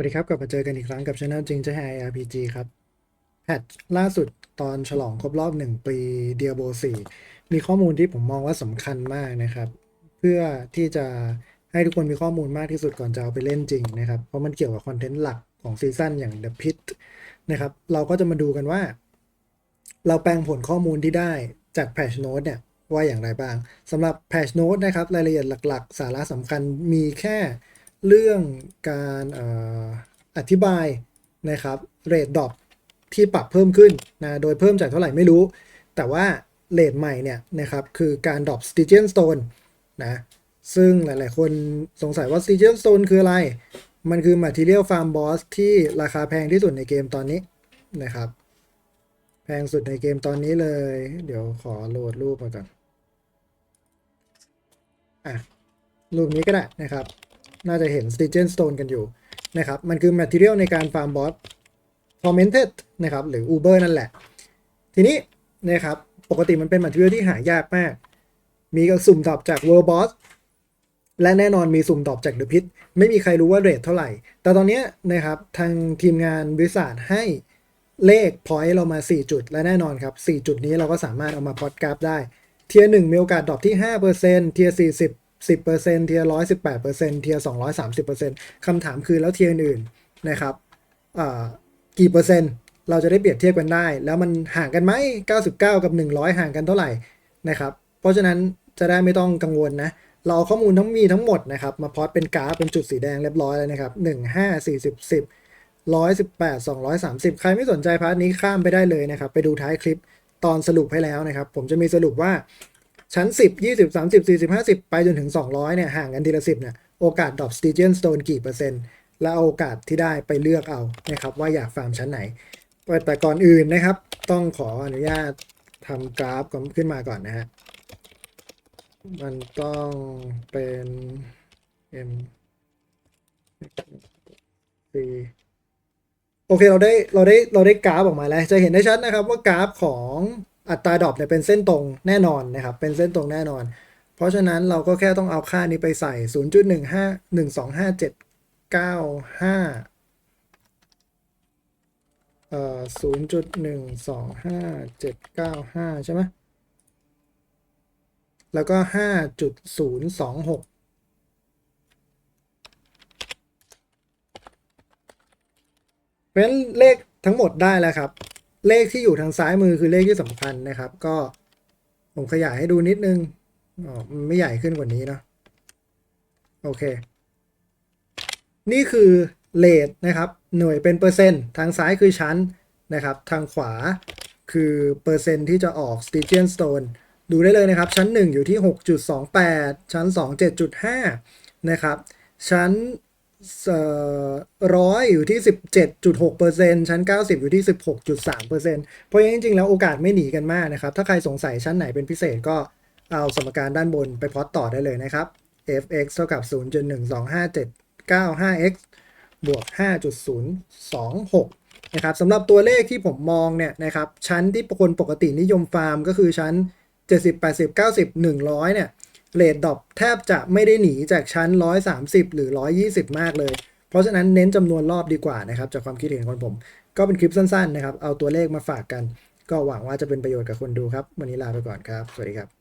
วัสดีครับ กลับมาเจอกันอีกครั้งกับช anel จริงจะให้ RPG ครับแพทล่าสุดตอนฉลองครบรอบหนึ่งปี Diablo 4มีข้อมูลที่ผมมองว่าสำคัญมากนะครับ เพื่อที่จะให้ทุกคนมีข้อมูลมากที่สุดก่อนจะเอาไปเล่นจริงนะครับ เพราะมันเกี่ยวกับคอนเทนต์หลักของซีซั่นอย่าง The Pit นะครับ เราก็จะมาดูกันว่า เราแปลงผลข้อมูลที่ได้จาก Patch Note เนี่ยว่าอย่างไรบ้างสำหรับ Patch Note นะครับรายละเอียดหลัก ๆ สาระสำคัญมีแค่ เรื่องการอธิบายนะครับเรทดรอปที่ปรับเพิ่มขึ้นนะโดยเพิ่มจากเท่าไหร่ไม่รู้ แต่ว่าเรทใหม่เนี่ยนะครับคือการดรอป Stygian Stone นะซึ่งหลาย ๆ คนสงสัยว่า Stygian Stone คืออะไร มันคือ Material Farm Boss ที่ราคาแพงที่สุดในเกมตอนนี้นะครับ แพงสุดในเกมตอนนี้เลย เดี๋ยวขอโหลดรูปมาก่อนอะรูปนี้ก็ได้นะครับ น่าจะเห็น Stygian Stone กันอยู่นะครับ มันคือ Material ในการ Farm Boss Tormented นะครับ หรือ Uber นั่นแหละ ทีนี้นะครับ ปกติมันเป็น Material ที่หายากมาก มีกระสุ่มตอบจาก World Boss และแน่นอนมีสุ่มตอบจาก The Pit ไม่มีใครรู้ว่าเรทเท่าไหร่ แต่ตอนนี้นะครับทางทีมงานบริษัทให้เลข point เรามา 4 จุด และแน่นอนครับ 4 จุดนี้เราก็สามารถเอามาพอดกราฟได้ เทียร์หนึ่งมีโอกาสดรอปที่5%เทียร์40 10%เทียร์118%เทียร์230%คำถามคือแล้วเทียร์อื่นๆนะครับกี่เปอร์เซ็นต์เราจะได้เปรียบเทียบกันได้ แล้วมันห่างกันไหม99 กับ 100 ห่างกันเท่าไหร่นะครับ เพราะฉะนั้นจะได้ไม่ต้องกังวลนะ เราเอาข้อมูลทั้งมีทั้งหมดนะครับ มาพอดเป็นกราฟเป็นจุดสีแดงเรียบร้อยแล้วนะครับ 1 5 40 10 118 230 ใครไม่สนใจพาร์ทนี้ข้ามไปได้เลยนะครับ ไปดูท้ายคลิปตอนสรุปให้แล้วนะครับ ผมจะมีสรุปว่า ชั้น 10 20 30 40 50 ไปจนถึง 200 เนี่ย ห่างกันทีละ 10 เนี่ย โอกาสดรอป Stygian Stone กี่เปอร์เซ็นต์ แล้วเอาโอกาสที่ได้ไปเลือกเอานะครับว่าอยากฟาร์มชั้นไหน แต่ก่อนอื่นนะครับ ต้องขออนุญาตทำกราฟก่อนขึ้นมาก่อนนะฮะ มันต้องเป็น M C โอเคเราได้เราได้เราได้กราฟออกมาแล้ว จะเห็นได้ชัดนะครับว่ากราฟของ อัตราดรอปเนี่ยเป็นเส้นตรงแน่นอนนะครับ เป็นเส้นตรงแน่นอน เพราะฉะนั้นเราก็แค่ต้องเอาค่านี้ไปใส่ 0.15 125 795เอ่อ0.125 795ใช่ไหมแล้วก็5.026เพราะฉะนั้นเลขทั้งหมดได้แล้วครับ เลขที่อยู่ทางซ้ายมือคือเลขที่สำคัญนะครับ ก็ผมขยายให้ดูนิดนึงอ๋อมันไม่ใหญ่ขึ้นกว่านี้เนอะโอเค นี่คือเลทนะครับ หน่วยเป็นเปอร์เซ็นต์ ทางซ้ายคือชั้นนะครับ ทางขวาคือเปอร์เซ็นต์ที่จะออก Stygian Stone ดูได้เลยนะครับ ชั้น 1 อยู่ที่ 6.28 ชั้น 2 7.5 นะครับ ชั้น ร้อยอยู่ที่ 17.6%ชั้น 90 อยู่ที่ 16.3%เพราะงั้นจริงๆ แล้วโอกาสไม่หนีกันมากนะครับ ถ้าใครสงสัยชั้นไหนเป็นพิเศษก็เอาสมการด้านบนไปพอตต่อได้เลยนะครับ fx เท่ากับ 0.12579 5x บวก 5.026 นะครับสำหรับตัวเลขที่ผมมองเนี่ยนะครับ ชั้นที่คนปกตินิยมฟาร์มก็คือชั้น 70 80 90 100 เนี่ย เรทดอปแทบจะไม่ได้หนีจากชั้น 130 หรือ 120 มากเลย เพราะฉะนั้นเน้นจำนวนรอบดีกว่านะครับจากความคิดเห็นของผม ก็เป็นคลิปสั้นๆนะครับ เอาตัวเลขมาฝากกัน ก็หวังว่าจะเป็นประโยชน์กับคนดูครับ วันนี้ลาไปก่อนครับ สวัสดีครับ